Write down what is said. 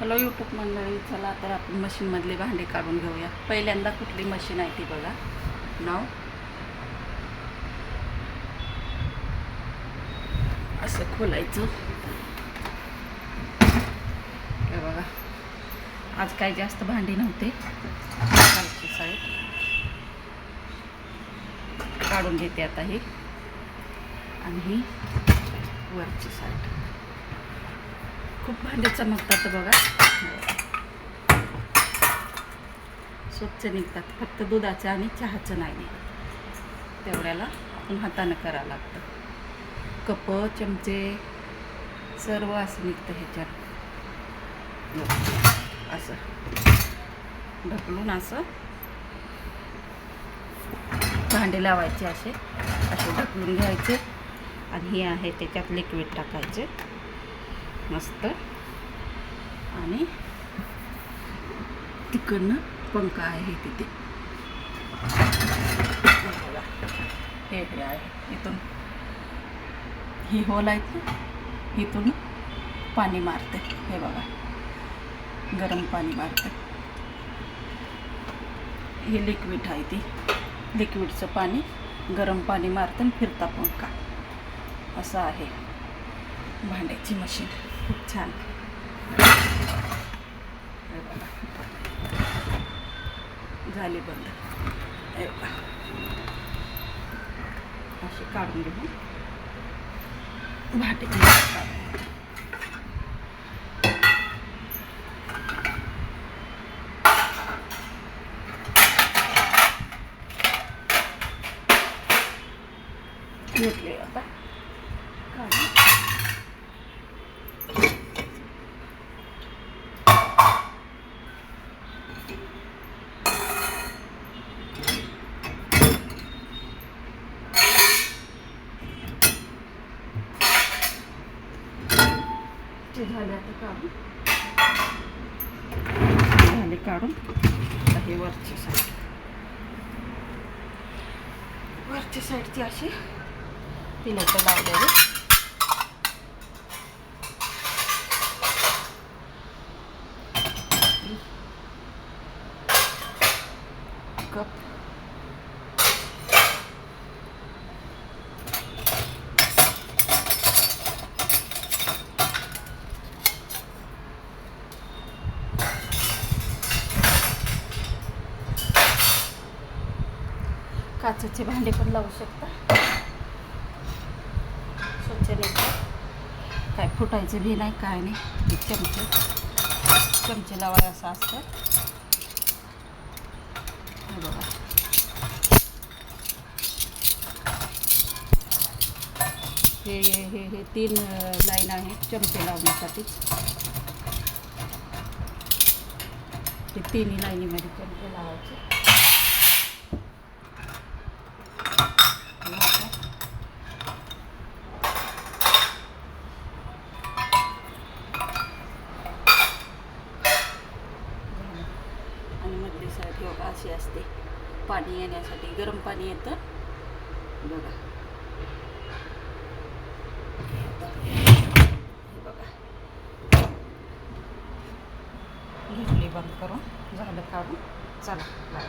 Hello YouTube मंडळी चला तर आपण मशीनमधले भांडे काढून घेऊया. पहिल्यांदा कुठली मशीन आहे ती बघा. नाव? असं खोलायचं. हे बघा. आज काही जास्त भांडी नव्हते. खालची साईड काढून घेते आता ही. आणि ही वरची साईड खूप भांडे चमकतात बघा. स्वच्छ निघतात. फक्त दुधाचं आणि चहाचं नाही. निघत तेवढ्याला आपण हातानं करावं लागतं. कप चमचे सर्व असं निघतं ह्याच्यात. असं. ढकलून असं भांडे लावायचे असे. असे ढकलून घ्यायचे. आणि हे आहे त्याच्यात लिक्विड टाकायचे. मस्त. आणि तिकडनं पंखा आहे तिथे. बघा. हे आहे. इथून. ही होल आहेत ना? इथून पाणी मारते. हे बघा. गरम पाणी मारते. हे लिक्विड आहे ती. लिक्विडचं पाणी गरम पाणी मारतं आणि फिरता पंखा. असं आहे भांड्याची मशीन खूप छान. झाली बंद. असे काढून घेऊ. भाटे घेतले आता काढून ते झाले आता काढून झाले काढून आता हे वरची साईड वरची साईडची अशी पिण्याचं लावलेली कप काचेचे भांडे पण लावू शकता. स्वच्छ निघतात काय फुटायचं भी नाही काय नाही. हे चमचे. चमचे लावायला असं असतं. हे बघा. हे हे हे तीन लाईन आहेत चमचे लावण्यासाठीच ते तिन्ही लाईनीमध्ये चमचे लावायचे आणि आता आणि मधली साईड बघा अशी असते. पाणी येण्यासाठी गरम पाणी येतं. बघा. बघा. घेतली बंद करून झालं काढून. चला बाय.